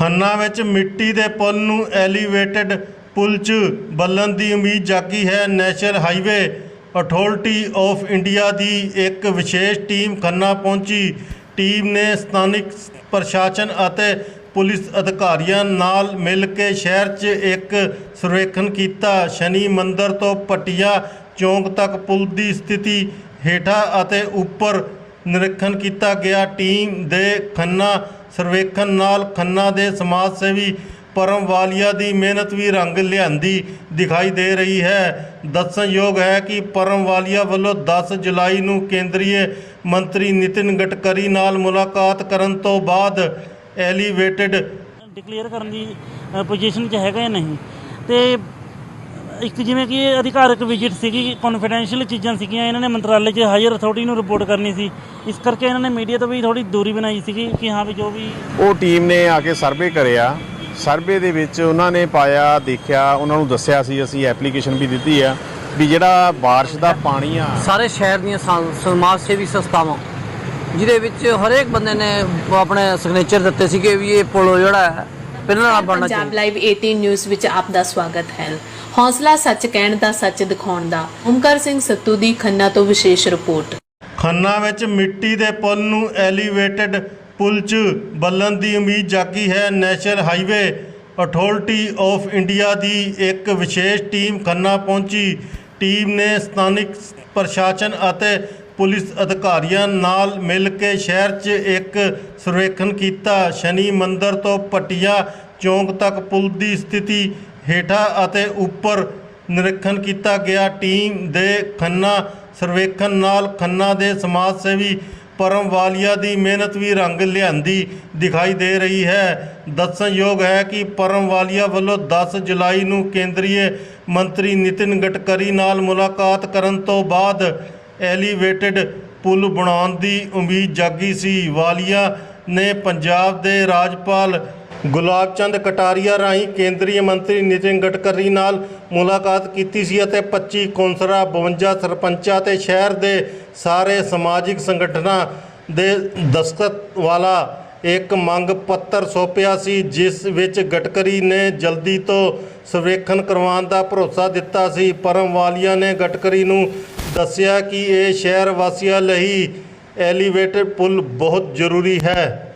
ਖੰਨਾ ਵਿੱਚ ਮਿੱਟੀ ਦੇ ਪੁਲ ਨੂੰ ਐਲੀਵੇਟਡ ਪੁਲ 'ਚ ਬੱਲਣ ਦੀ ਉਮੀਦ ਜਾਗੀ ਹੈ। National highway authority of India ਦੀ ਇੱਕ ਵਿਸ਼ੇਸ਼ ਟੀਮ ਖੰਨਾ ਪਹੁੰਚੀ। ਟੀਮ ਨੇ ਸਥਾਨਿਕ ਪ੍ਰਸ਼ਾਸਨ ਅਤੇ ਪੁਲਿਸ ਅਧਿਕਾਰੀਆਂ ਨਾਲ ਮਿਲ ਕੇ ਸ਼ਹਿਰ 'ਚ ਇੱਕ ਸਰਵੇਖਣ ਕੀਤਾ। ਸ਼ਨੀ ਮੰਦਰ ਤੋਂ ਪਟਿਆ ਚੌਂਕ ਤੱਕ ਪੁਲ ਦੀ ਸਥਿਤੀ ਹੇਠਾਂ ਅਤੇ ਉੱਪਰ ਨਿਰੀਖਣ ਕੀਤਾ ਗਿਆ। ਟੀਮ ਦੇ ਖੰਨਾ ਸਰਵੇਖਣ ਨਾਲ ਖੰਨਾ ਦੇ ਸਮਾਜ ਸੇਵੀ ਪਰਮ ਵਾਲੀਆ ਦੀ ਮਿਹਨਤ ਵੀ ਰੰਗ ਲਿਆਂਦੀ ਦਿਖਾਈ ਦੇ ਰਹੀ ਹੈ। ਦੱਸਣਯੋਗ ਹੈ ਕਿ ਪਰਮ ਵਾਲੀਆ ਵੱਲੋਂ 10 ਜੁਲਾਈ ਨੂੰ ਕੇਂਦਰੀ ਮੰਤਰੀ ਨਿਤਿਨ ਗਡਕਰੀ ਨਾਲ ਮੁਲਾਕਾਤ ਕਰਨ ਤੋਂ ਬਾਅਦ ਐਲੀਵੇਟਡ ਡਿਕਲੇਅਰ ਕਰਨ ਦੀ ਪੋਜੀਸ਼ਨ 'ਚ ਹੈਗਾ ਜਾਂ ਨਹੀਂ? ਤੇ ਇੱਕ ਜਿਵੇਂ ਕਿ ਇਹ ਅਧਿਕਾਰਕ ਵਿਜ਼ਿਟ ਸੀਗੀ ਕੌਨਫੀਡੈਂਸ਼ੀਅਲ ਚੀਜ਼ਾਂ ਸੀਗੀਆਂ ਇਹਨਾਂ ਨੇ ਮੰਤਰਾਲੇ 'ਚ ਹਾਇਰ ਅਥਾਰਟੀ ਨੂੰ ਰਿਪੋਰਟ ਕਰਨੀ ਸੀ। ਇਸ ਕਰਕੇ ਇਹਨਾਂ ਨੇ ਮੀਡੀਆ ਤੋਂ ਵੀ ਥੋੜੀ ਦੂਰੀ ਬਣਾਈ ਸੀਗੀ ਕਿ ਹਾਂ ਵੀ ਜੋ ਵੀ ਉਹ ਟੀਮ ਨੇ ਆ ਕੇ ਸਰਵੇ ਕਰਿਆ। ਸਰਵੇ ਦੇ ਵਿੱਚ ਉਹਨਾਂ ਨੇ ਪਾਇਆ ਦੇਖਿਆ ਉਹਨਾਂ ਨੂੰ ਦੱਸਿਆ ਸੀ ਅਸੀਂ ਐਪਲੀਕੇਸ਼ਨ ਵੀ ਦਿੱਤੀ ਆ ਵੀ ਜਿਹੜਾ ਬਾਰਿਸ਼ ਦਾ ਪਾਣੀ ਆ। ਸਾਰੇ ਸ਼ਹਿਰ ਦੀਆਂ ਸਮਾਜ ਸੇਵੀ ਸੰਸਥਾਵਾਂ ਜਿਹਦੇ ਵਿੱਚ ਹਰੇਕ ਬੰਦੇ ਨੇ ਆਪਣੇ ਸਿਗਨੇਚਰ ਦਿੱਤੇ ਸੀਗੇ ਵੀ ਇਹ ਪੁਲ ਜਿਹੜਾ ਹੈ ਪਹਿਲਾਂ ਨਾਲ ਬਣਨਾ ਪੰਜਾਬ ਚਾਹੀਦਾ। ਲਾਈਵ 18 ਨਿਊਜ਼ ਵਿੱਚ ਆਪ ਦਾ ਸਵਾਗਤ ਹੈ। ਹੌਸਲਾ ਸੱਚ ਕਹਿਣ ਦਾ ਸੱਚ ਦਿਖਾਉਣ ਦਾ। ਓਮਕਾਰ ਸਿੰਘ ਸੱਤੂ ਦੀ ਖੰਨਾ ਤੋਂ ਵਿਸ਼ੇਸ਼ ਰਿਪੋਰਟ। ਖੰਨਾ ਵਿੱਚ ਮਿੱਟੀ ਦੇ ਪੁਲ ਨੂੰ ਐਲੀਵੇਟਡ ਪੁਲ 'ਚ ਬੱਲਣ ਦੀ ਉਮੀਦ ਜਾਗੀ ਹੈ national highway authority of India ਦੀ ਇੱਕ ਵਿਸ਼ੇਸ਼ ਟੀਮ ਖੰਨਾ ਪਹੁੰਚੀ। ਟੀਮ ਨੇ ਸਥਾਨਿਕ ਪ੍ਰਸ਼ਾਸਨ ਅਤੇ ਪੁਲਿਸ ਅਧਿਕਾਰੀਆਂ ਨਾਲ ਮਿਲ ਕੇ ਸ਼ਹਿਰ 'ਚ ਇੱਕ ਸਰਵੇਖਣ ਕੀਤਾ। ਸ਼ਨੀ ਮੰਦਰ ਤੋਂ ਪਟਿਆ ਚੌਂਕ ਤੱਕ ਪੁਲ ਦੀ ਸਥਿਤੀ ਹੇਠਾਂ ਅਤੇ ਉੱਪਰ ਨਿਰੀਖਣ ਕੀਤਾ ਗਿਆ। ਟੀਮ ਦੇ ਖੰਨਾ ਸਰਵੇਖਣ ਨਾਲ ਖੰਨਾ ਦੇ ਸਮਾਜ ਸੇਵੀ ਪਰਮ ਵਾਲੀਆ ਦੀ ਮਿਹਨਤ ਵੀ ਰੰਗ ਲਿਆਂਦੀ ਦਿਖਾਈ ਦੇ ਰਹੀ ਹੈ। ਦੱਸਣਯੋਗ ਹੈ ਕਿ ਪਰਮ ਵਾਲੀਆ ਵੱਲੋਂ 10 ਜੁਲਾਈ ਨੂੰ ਕੇਂਦਰੀ ਮੰਤਰੀ ਨਿਤਿਨ ਗਡਕਰੀ ਨਾਲ ਮੁਲਾਕਾਤ ਕਰਨ ਤੋਂ ਬਾਅਦ ਐਲੀਵੇਟਿਡ ਪੁਲ ਬਣਾਉਣ ਦੀ ਉਮੀਦ ਜਾਗੀ ਸੀ। ਵਾਲੀਆ ਨੇ ਪੰਜਾਬ ਦੇ ਰਾਜਪਾਲ ਗੁਲਾਬ ਚੰਦ ਕਟਾਰੀਆ ਰਾਹੀਂ ਕੇਂਦਰੀ ਮੰਤਰੀ ਨਿਤਿਨ ਗਡਕਰੀ ਨਾਲ ਮੁਲਾਕਾਤ ਕੀਤੀ ਸੀ ਅਤੇ 25 ਕੌਂਸਲਰਾਂ 52 ਸਰਪੰਚਾਂ ਤੇ ਸ਼ਹਿਰ ਦੇ ਸਾਰੇ ਸਮਾਜਿਕ ਸੰਗਠਨਾਂ ਦੇ ਦਸਤਖਤ ਵਾਲਾ ਇੱਕ ਮੰਗ ਪੱਤਰ ਸੌਂਪਿਆ ਸੀ, ਜਿਸ ਵਿੱਚ ਗਡਕਰੀ ਨੇ ਜਲਦੀ ਤੋਂ ਸਰਵੇਖਣ ਕਰਵਾਉਣ ਦਾ ਭਰੋਸਾ ਦਿੱਤਾ ਸੀ। ਪਰਮ ਵਾਲੀਆ ਨੇ ਗਡਕਰੀ ਨੂੰ ਦੱਸਿਆ ਕਿ ਇਹ ਸ਼ਹਿਰ ਵਾਸੀਆਂ ਲਈ ਐਲੀਵੇਟਡ ਪੁਲ ਬਹੁਤ ਜ਼ਰੂਰੀ ਹੈ।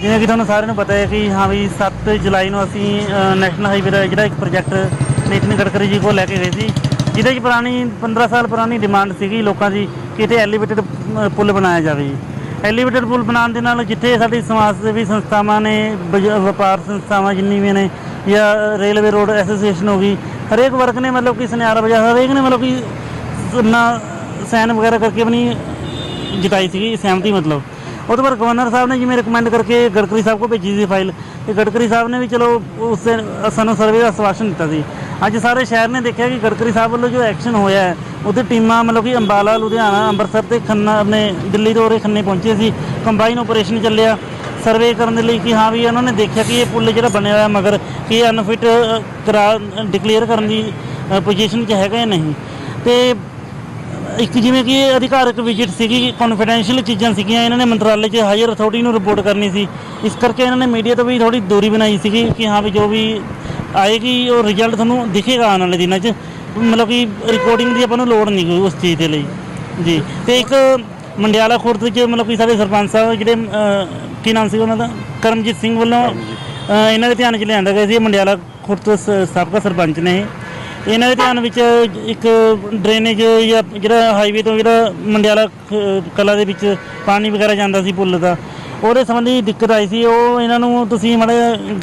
ਜਿਵੇਂ ਕਿ ਤੁਹਾਨੂੰ ਸਾਰਿਆਂ ਨੂੰ ਪਤਾ ਹੈ ਕਿ ਹਾਂ ਵੀ 7 ਜੁਲਾਈ ਨੂੰ ਅਸੀਂ ਨੈਸ਼ਨਲ ਹਾਈਵੇ ਦਾ ਜਿਹੜਾ ਇੱਕ ਪ੍ਰੋਜੈਕਟ ਨਿਤਿਨ ਗਡਕਰੀ ਜੀ ਕੋਲ ਲੈ ਕੇ ਗਏ ਸੀ, ਜਿਹਦੇ 'ਚ ਪੁਰਾਣੀ 15 ਸਾਲ ਪੁਰਾਣੀ ਡਿਮਾਂਡ ਸੀਗੀ ਲੋਕਾਂ ਦੀ ਕਿ ਇੱਥੇ ਐਲੀਵੇਟਡ ਪੁਲ ਬਣਾਇਆ ਜਾਵੇ। ਜੀ ਐਲੀਵੇਟਡ ਪੁਲ ਬਣਾਉਣ ਦੇ ਨਾਲ ਜਿੱਥੇ ਸਾਡੀ ਸਮਾਜ ਸੇਵੀ ਸੰਸਥਾਵਾਂ ਨੇ, ਵਜ- ਵਪਾਰ ਸੰਸਥਾਵਾਂ ਜਿੰਨੀ ਵੀ ਨੇ, ਜਾਂ ਰੇਲਵੇ ਰੋਡ ਐਸੋਸੀਏਸ਼ਨ ਹੋ ਗਈ, ਹਰੇਕ ਵਰਗ ਨੇ ਮਤਲਬ ਕਿ ਸੁਨਿਆਰ ਵਜਾ ਹਰੇਕ ਨੇ ਮਤਲਬ ਕਿ ਨਾ ਸਾਈਨ ਵਗੈਰਾ ਕਰਕੇ ਆਪਣੀ ਜਤਾਈ ਸੀਗੀ, ਸਹਿਮਤੀ ਮਤਲਬ। ਉਹ ਤੋਂ ਬਾਅਦ ਗਵਰਨਰ ਸਾਹਿਬ ਨੇ ਜਿਵੇਂ ਰეკਮੈਂਡ ਕਰਕੇ ਗਡਕਰੀ ਸਾਹਿਬ ਕੋ ਭੇਜੀ ਸੀ ਫਾਈਲ ਤੇ ਗਡਕਰੀ ਸਾਹਿਬ ਨੇ ਵੀ ਚਲੋ ਉਸ ਦਿਨ ਸਾਨੂੰ ਸਰਵੇ ਦਾ ਆਸ਼ਵਾਸਨ ਦਿੱਤਾ ਸੀ। ਅੱਜ ਸਾਰੇ ਸ਼ਹਿਰ ਨੇ ਦੇਖਿਆ ਕਿ ਗਡਕਰੀ ਸਾਹਿਬ ਵੱਲੋਂ ਜੋ ਐਕਸ਼ਨ ਹੋਇਆ ਹੈ, ਉਹਦੇ ਟੀਮਾਂ ਮਤਲਬ ਕਿ ਅੰਬਾਲਾ, ਲੁਧਿਆਣਾ, ਅੰਮ੍ਰਿਤਸਰ ਤੇ ਖੰਨਾ ਆਪਣੇ ਦਿੱਲੀ ਤੋਂ ਉਰੇ ਖੰਨੇ ਪਹੁੰਚੇ ਸੀ। ਕੰਬਾਈਨ ਆਪਰੇਸ਼ਨ ਚੱਲਿਆ। ਸਰਵੇ ਕਰਨ ਦੇ ਲਈ ਕਿ ਹਾਂ ਵੀ ਉਹਨਾਂ ਨੇ ਦੇਖਿਆ ਕਿ ਇਹ ਪੁਲ ਜਿਹੜਾ ਬਣਿਆ ਹੋਇਆ ਮਗਰ, ਕਿ ਇਹ ਅਨਫਿਟ ਕਰਾ ਡਿਕਲੇਅਰ ਕਰਨ ਦੀ ਪੋਜੀਸ਼ਨ 'ਚ ਹੈਗਾ ਜਾਂ ਨਹੀਂ। ਤੇ ਇੱਕ ਜਿਵੇਂ ਕਿ ਇਹ ਅਧਿਕਾਰਕ ਵਿਜ਼ਿਟ ਸੀਗੀ ਕੌਨਫੀਡੈਂਸ਼ੀਅਲ ਚੀਜ਼ਾਂ ਸੀਗੀਆਂ ਇਹਨਾਂ ਨੇ ਮੰਤਰਾਲੇ 'ਚ ਹਾਇਰ ਅਥਾਰਟੀ ਨੂੰ ਰਿਪੋਰਟ ਕਰਨੀ ਸੀ। ਇਸ ਕਰਕੇ ਇਹਨਾਂ ਨੇ ਮੀਡੀਆ ਤੋਂ ਵੀ ਥੋੜੀ ਦੂਰੀ ਬਣਾਈ ਸੀਗੀ ਕਿ ਹਾਂ ਵੀ ਜੋ ਵੀ ਆਏਗੀ ਉਹ ਰਿਜ਼ਲਟ ਤੁਹਾਨੂੰ ਦਿਖੇਗਾ ਆਉਣ ਵਾਲੇ ਦਿਨਾਂ 'ਚ। ਮਤਲਬ ਕਿ ਰਿਕਾਰਡਿੰਗ ਦੀ ਆਪਾਂ ਨੂੰ ਲੋੜ ਨਹੀਂ ਕੋਈ ਉਸ ਚੀਜ਼ ਦੇ ਲਈ। ਜੀ ਤੇ ਇੱਕ ਮੰਡਿਆਲਾ ਖੁਰਦ ਵਿੱਚ ਮਤਲਬ ਕਿ ਸਾਡੇ ਸਰਪੰਚ ਸਾਹਿਬ ਜਿਹੜੇ ਕੀ ਨਾਮ ਸੀ ਉਹਨਾਂ ਦਾ? ਕਰਮਜੀਤ ਸਿੰਘ ਵੱਲੋਂ ਇਹਨਾਂ ਦੇ ਧਿਆਨ 'ਚ ਲਿਆਂਦਾ ਗਿਆ ਸੀ ਮੰਡਿਆਲਾ ਖੁਰਦ ਸਾਬਕਾ ਸਰਪੰਚ ਨੇ ਇਹਨਾਂ ਦੇ ਧਿਆਨ ਵਿੱਚ ਇੱਕ ਡਰੇਨੇਜ ਜਾਂ ਜਿਹੜਾ ਹਾਈਵੇ ਤੋਂ ਜਿਹੜਾ ਮੰਡਿਆਲਾ ਕਲਾ ਦੇ ਵਿੱਚ ਪਾਣੀ ਵਗੈਰਾ ਜਾਂਦਾ ਸੀ ਪੁੱਲ ਦਾ, ਉਹਦੇ ਸੰਬੰਧੀ ਦਿੱਕਤ ਆਈ ਸੀ। ਉਹ ਇਹਨਾਂ ਨੂੰ ਤੁਸੀਂ ਮਾੜਾ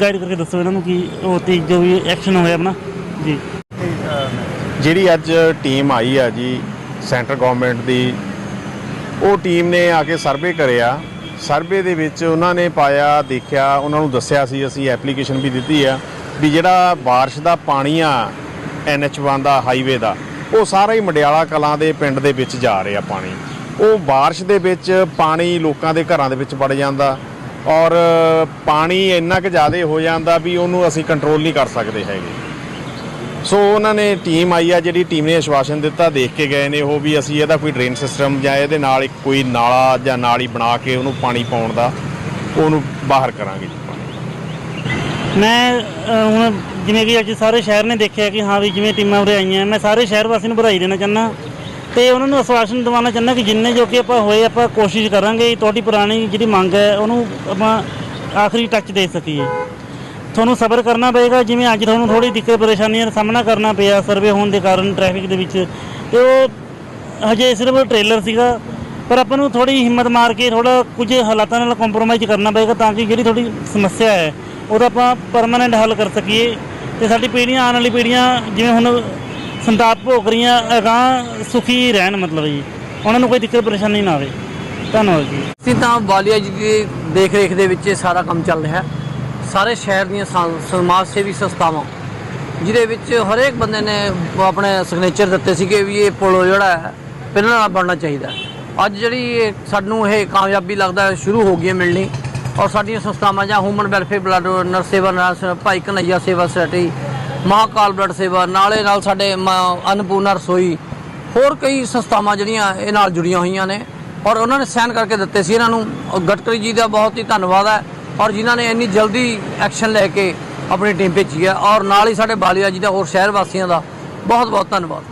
ਗਾਈਡ ਕਰਕੇ ਦੱਸੋ ਇਹਨਾਂ ਨੂੰ ਕਿ ਉਹ ਤੇ ਜੋ ਵੀ ਐਕਸ਼ਨ ਹੋਇਆ ਆਪਣਾ। ਜੀ। ਜਿਹੜੀ ਅੱਜ ਟੀਮ ਆਈ ਆ ਜੀ ਸੈਂਟਰ ਗਵਰਨਮੈਂਟ ਦੀ, ਉਹ ਟੀਮ ਨੇ ਆ ਕੇ ਸਰਵੇ ਕਰਿਆ। ਸਰਵੇ ਦੇ ਵਿੱਚ ਉਹਨਾਂ ਨੇ ਪਾਇਆ, ਦੇਖਿਆ, ਉਹਨਾਂ ਨੂੰ ਦੱਸਿਆ ਸੀ, ਅਸੀਂ ਐਪਲੀਕੇਸ਼ਨ ਵੀ ਦਿੱਤੀ ਆ ਵੀ ਜਿਹੜਾ ਬਾਰਿਸ਼ ਦਾ ਪਾਣੀ ਆ NH1 ਦਾ, ਹਾਈਵੇ ਦਾ, ਉਹ ਸਾਰਾ ਹੀ ਮੰਡਿਆਲਾ ਕਲਾਂ ਦੇ ਪਿੰਡ ਦੇ ਵਿੱਚ ਜਾ ਰਿਹਾ ਪਾਣੀ। ਉਹ ਬਾਰਿਸ਼ ਦੇ ਵਿੱਚ ਪਾਣੀ ਲੋਕਾਂ ਦੇ ਘਰਾਂ ਦੇ ਵਿੱਚ ਵੜ ਜਾਂਦਾ ਔਰ ਪਾਣੀ ਇੰਨਾ ਕੁ ਜ਼ਿਆਦਾ ਹੋ ਜਾਂਦਾ ਵੀ ਉਹਨੂੰ ਅਸੀਂ ਕੰਟਰੋਲ ਨਹੀਂ ਕਰ ਸਕਦੇ ਹੈਗੇ। ਸੋ ਉਹਨਾਂ ਨੇ ਟੀਮ ਆਈ ਆ, ਜਿਹੜੀ ਟੀਮ ਨੇ ਆਸ਼ਵਾਸਨ ਦਿੱਤਾ, ਦੇਖ ਕੇ ਗਏ ਨੇ ਉਹ ਵੀ ਅਸੀਂ ਇਹਦਾ ਕੋਈ ਡਰੇਨ ਸਿਸਟਮ ਜਾਂ ਇਹਦੇ ਨਾਲ ਕੋਈ ਨਾਲਾ ਜਾਂ ਨਾਲੀ ਬਣਾ ਕੇ ਉਹਨੂੰ ਪਾਣੀ ਪਾਉਣ ਦਾ, ਉਹਨੂੰ ਬਾਹਰ ਕਰਾਂਗੇ। ਜੀ ਮੈਂ ਅ, ਹੁਣ ਜਿਵੇਂ ਕਿ ਅੱਜ ਸਾਰੇ ਸ਼ਹਿਰ ਨੇ ਦੇਖਿਆ ਕਿ ਹਾਂ ਵੀ ਜਿਵੇਂ ਟੀਮਾਂ ਉਰੇ ਆਈਆਂ ਮੈਂ ਸਾਰੇ ਸ਼ਹਿਰ ਵਾਸੀਆਂ ਨੂੰ ਵਧਾਈ ਦੇਣਾ ਚਾਹੁੰਦਾ। ਤੇ ਉਹਨਾਂ ਨੂੰ ਆਸ਼ਵਾਸਨ ਦਿਵਾਉਣਾ ਚਾਹੁੰਦਾ ਕਿ ਜਿੰਨੇ ਜੋ ਕਿ ਆਪਾਂ ਹੋਏ ਆਪਾਂ ਕੋਸ਼ਿਸ਼ ਕਰਾਂਗੇ ਤੁਹਾਡੀ ਪੁਰਾਣੀ ਜਿਹੜੀ ਮੰਗ ਹੈ ਉਹਨੂੰ ਆਪਾਂ ਆਖਰੀ ਟੱਚ ਦੇ ਸਕੀਏ। ਤੁਹਾਨੂੰ ਸਬਰ ਕਰਨਾ ਪਏਗਾ ਜਿਵੇਂ ਅੱਜ ਤੁਹਾਨੂੰ ਥੋੜੀ ਦਿੱਕਤ ਪਰੇਸ਼ਾਨੀਆਂ ਦਾ ਸਾਹਮਣਾ ਕਰਨਾ ਪਿਆ ਸਰਵੇ ਹੋਣ ਦੇ ਕਾਰਨ ਟ੍ਰੈਫਿਕ ਦੇ ਵਿੱਚ। ਤੇ ਉਹ ਹਜੇ ਸਿਰਫ ਟ੍ਰੇਲਰ ਸੀਗਾ ਪਰ ਆਪਾਂ ਨੂੰ ਥੋੜੀ ਹਿੰਮਤ ਮਾਰ ਕੇ ਥੋੜਾ ਕੁਝ ਹਾਲਾਤਾਂ ਨਾਲ ਕੰਪਰੋਮਾਈਜ਼ ਕਰਨਾ ਪਏਗਾ ਤਾਂ ਕਿ ਜਿਹੜੀ ਤੁਹਾਡੀ ਸਮੱਸਿਆ ਹੈ ਉਹਦਾ ਆਪਾਂ ਪਰਮਾਨੈਂਟ ਹੱਲ ਕਰ ਸਕੀਏ ਤੇ ਸਾਡੀ ਪੀੜ੍ਹੀਆਂ ਆਉਣ ਵਾਲੀ ਪੀੜ੍ਹੀਆਂ ਜਿਵੇਂ ਹੁਣ ਸੰਤਾਪ ਭੋਗ ਰਹੀਆਂ, ਅਗਾਂਹ ਸੁਖੀ ਰਹਿਣ ਮਤਲਬ ਜੀ। ਉਹਨਾਂ ਨੂੰ ਕੋਈ ਦਿੱਕਤ ਪਰੇਸ਼ਾਨੀ ਨਾ ਆਵੇ। ਧੰਨਵਾਦ ਜੀ। ਅਸੀਂ ਤਾਂ ਵਾਲੀਆ ਜੀ ਦੀ ਦੇਖ ਰੇਖ ਦੇ ਵਿੱਚ ਇਹ ਸਾਰਾ ਕੰਮ ਚੱਲ ਰਿਹਾ। ਸਾਰੇ ਸ਼ਹਿਰ ਦੀਆਂ ਸਾ- ਸਮਾਜ ਸੇਵੀ ਸੰਸਥਾਵਾਂ, ਜਿਹਦੇ ਵਿੱਚ ਹਰੇਕ ਬੰਦੇ ਨੇ ਆਪਣੇ ਸਿਗਨੇਚਰ ਦਿੱਤੇ ਸੀਗੇ ਵੀ ਇਹ ਪੁਲ ਜਿਹੜਾ ਹੈ, ਪਹਿਲਾਂ ਨਾਲ ਬਣਨਾ ਚਾਹੀਦਾ। ਅੱਜ ਜਿਹੜੀ ਸਾਨੂੰ ਇਹ ਕਾਮਯਾਬੀ ਲੱਗਦਾ, ਸ਼ੁਰੂ ਹੋ ਗਈ ਹੈ ਮਿਲਣੀ। ਔਰ ਸਾਡੀਆਂ ਸੰਸਥਾਵਾਂ ਜਾਂ ਹਿਊਮਨ ਵੈਲਫੇਅਰ ਬਲੱਡ ਨਰਸ ਸੇਵਾ ਨਰਸ ਭਾਈ ਕਨਈਆ ਸੇਵਾ ਸੁਸਾਇਟੀ ਮਹਾਕਾਲ ਬਲੱਡ ਸੇਵਾ, ਨਾਲੇ ਨਾਲ ਸਾਡੇ ਮ- ਅੰਨਪੂਰਨਾ ਰਸੋਈ, ਹੋਰ ਕਈ ਸੰਸਥਾਵਾਂ ਜਿਹੜੀਆਂ ਇਹ ਨਾਲ ਜੁੜੀਆਂ ਹੋਈਆਂ ਨੇ। ਔਰ ਉਹਨਾਂ ਨੇ ਸਾਈਨ ਕਰਕੇ ਦਿੱਤੇ ਸੀ ਇਹਨਾਂ ਨੂੰ। ਔਰ ਗਡਕਰੀ ਜੀ ਦਾ ਬਹੁਤ ਹੀ ਧੰਨਵਾਦ ਹੈ। ਔਰ ਜਿਨ੍ਹਾਂ ਨੇ ਇੰਨੀ ਜਲਦੀ ਐਕਸ਼ਨ ਲੈ ਕੇ ਆਪਣੀ ਟੀਮ ਭੇਜੀ ਹੈ। ਔਰ ਨਾਲ ਹੀ ਸਾਡੇ ਬਾਲੀਆ ਜੀ ਦਾ ਹੋਰ ਸ਼ਹਿਰ ਵਾਸੀਆਂ ਦਾ ਬਹੁਤ ਬਹੁਤ ਧੰਨਵਾਦ।